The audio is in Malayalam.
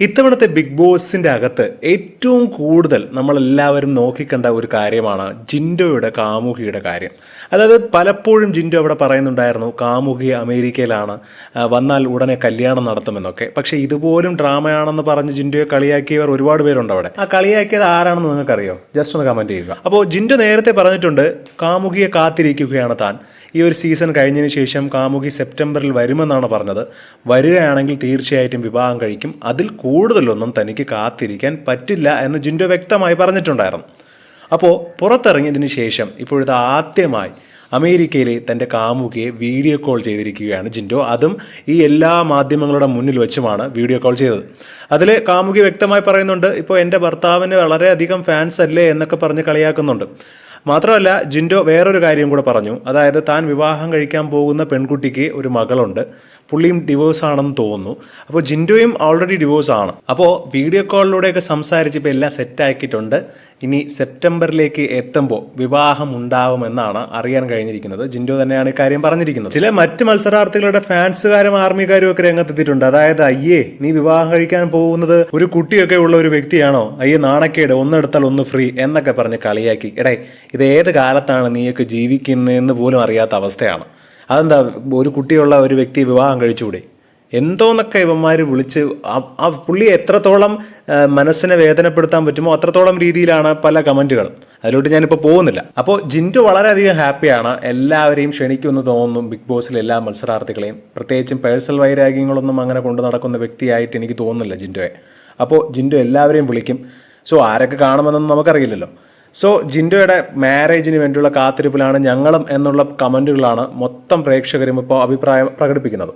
ഇത്തവണത്തെ ബിഗ് ബോസിന്റെ അകത്ത് ഏറ്റവും കൂടുതൽ നമ്മളെല്ലാവരും നോക്കിക്കണ്ട ഒരു കാര്യമാണ് ജിൻഡോയുടെ കാമുകിയുടെ കാര്യം. അതായത് പലപ്പോഴും ജിൻഡോ അവിടെ പറയുന്നുണ്ടായിരുന്നു കാമുകി അമേരിക്കയിലാണ് വന്നാൽ ഉടനെ കല്യാണം നടത്തുമെന്നൊക്കെ. പക്ഷെ ഇതുപോലും ഡ്രാമയാണെന്ന് പറഞ്ഞ് ജിൻഡോയെ കളിയാക്കിയവർ ഒരുപാട് പേരുണ്ട് അവിടെ. ആ കളിയാക്കിയത് ആരാണെന്ന് നിങ്ങൾക്കറിയോ? ജസ്റ്റ് ഒന്ന് കമന്റ് ചെയ്യുക. അപ്പോൾ ജിൻഡോ നേരത്തെ പറഞ്ഞിട്ടുണ്ട് കാമുകിയെ കാത്തിരിക്കുകയാണ് താൻ. ഈ ഒരു സീസൺ കഴിഞ്ഞതിന് ശേഷം കാമുകി സെപ്റ്റംബറിൽ വരുമെന്നാണ് പറഞ്ഞത്. വരികയാണെങ്കിൽ തീർച്ചയായിട്ടും വിവാഹം കഴിക്കും. അതിൽ കൂടുതലൊന്നും തനിക്ക് കാത്തിരിക്കാൻ പറ്റില്ല എന്ന് ജിൻഡോ വ്യക്തമായി പറഞ്ഞിട്ടുണ്ടായിരുന്നു. അപ്പോൾ പുറത്തിറങ്ങിയതിന് ശേഷം ഇപ്പോഴത്തെ ആദ്യമായി അമേരിക്കയിലെ തന്റെ കാമുകിയെ വീഡിയോ കോൾ ചെയ്തിരിക്കുകയാണ് ജിൻഡോ. അതും ഈ എല്ലാ മാധ്യമങ്ങളുടെ മുന്നിൽ വെച്ചുമാണ് വീഡിയോ കോൾ ചെയ്തത്. അതിൽ കാമുകി വ്യക്തമായി പറയുന്നുണ്ട് ഇപ്പോൾ എന്റെ ഭർത്താവിന് വളരെയധികം ഫാൻസ് അല്ലേ എന്നൊക്കെ പറഞ്ഞ് കളിയാക്കുന്നുണ്ട്. മാത്രമല്ല ജിൻഡോ വേറൊരു കാര്യം കൂടെ പറഞ്ഞു. അതായത് താൻ വിവാഹം കഴിക്കാൻ പോകുന്ന പെൺകുട്ടിക്ക് ഒരു മകളുണ്ട്. പുള്ളിയും ഡിവോഴ്സ് ആണെന്ന് തോന്നുന്നു. അപ്പോൾ ജിൻഡോയും ഓൾറെഡി ഡിവോഴ്സ് ആണ്. അപ്പോൾ വീഡിയോ കോളിലൂടെയൊക്കെ സംസാരിച്ച് ഇപ്പോൾ എല്ലാം സെറ്റാക്കിയിട്ടുണ്ട് ഇനി സെപ്റ്റംബറിലേക്ക് എത്തുമ്പോൾ വിവാഹം ഉണ്ടാവുമെന്നാണ് അറിയാൻ കഴിഞ്ഞിരിക്കുന്നത്. ജിൻഡോ തന്നെയാണ് കാര്യം പറഞ്ഞിരിക്കുന്നത്. ചില മറ്റ് മത്സരാർത്ഥികളുടെ ഫാൻസുകാരും ആർമിക്കാരും ഒക്കെ രംഗത്തെത്തിയിട്ടുണ്ട്. അതായത് അയ്യേ നീ വിവാഹം കഴിക്കാൻ പോകുന്നത് ഒരു കുട്ടിയൊക്കെ ഉള്ള ഒരു വ്യക്തിയാണോ? അയ്യേ നാണക്കേട് ഒന്നെടുത്താൽ ഒന്ന് ഫ്രീ എന്നൊക്കെ പറഞ്ഞ് കളിയാക്കി. ഇടേ ഇത് ഏത് കാലത്താണ് നീയൊക്കെ ജീവിക്കുന്നതെന്ന് പോലും അറിയാത്ത അവസ്ഥയാണ്. അതെന്താ ഒരു കുട്ടിയുള്ള ഒരു വ്യക്തി വിവാഹം കഴിച്ചുകൂടെ? എന്തോന്നൊക്കെ ഇവന്മാർ വിളിച്ച് ആ- പുള്ളി എത്രത്തോളം മനസ്സിനെ വേദനപ്പെടുത്താൻ പറ്റുമോ അത്രത്തോളം രീതിയിലാണ് പല കമന്റുകളും അതിലോട്ട് ഞാനിപ്പോൾ പോകുന്നില്ല. അപ്പോൾ ജിന്റു വളരെയധികം ഹാപ്പിയാണ്. എല്ലാവരെയും ക്ഷണിക്കുമെന്ന് തോന്നുന്നു. ബിഗ് ബോസിലെ എല്ലാ മത്സരാർത്ഥികളെയും. പ്രത്യേകിച്ചും പേഴ്സണൽ വൈരാഗ്യങ്ങളൊന്നും അങ്ങനെ കൊണ്ടു നടക്കുന്ന വ്യക്തിയായിട്ട് എനിക്ക് തോന്നുന്നില്ല ജിന്റോയെ അപ്പോൾ ജിന്റു എല്ലാവരെയും വിളിക്കും. സോ ആരൊക്കെ കാണുമെന്നൊന്നും നമുക്കറിയില്ലല്ലോ. സോ ജിൻഡോയുടെ മാരേജിന് വേണ്ടിയുള്ള കാത്തിരിപ്പിലാണ് ഞങ്ങളും എന്നുള്ള കമന്റുകളാണ് മൊത്തം പ്രേക്ഷകരും ഇപ്പോൾ അഭിപ്രായം പ്രകടിപ്പിക്കുന്നത്.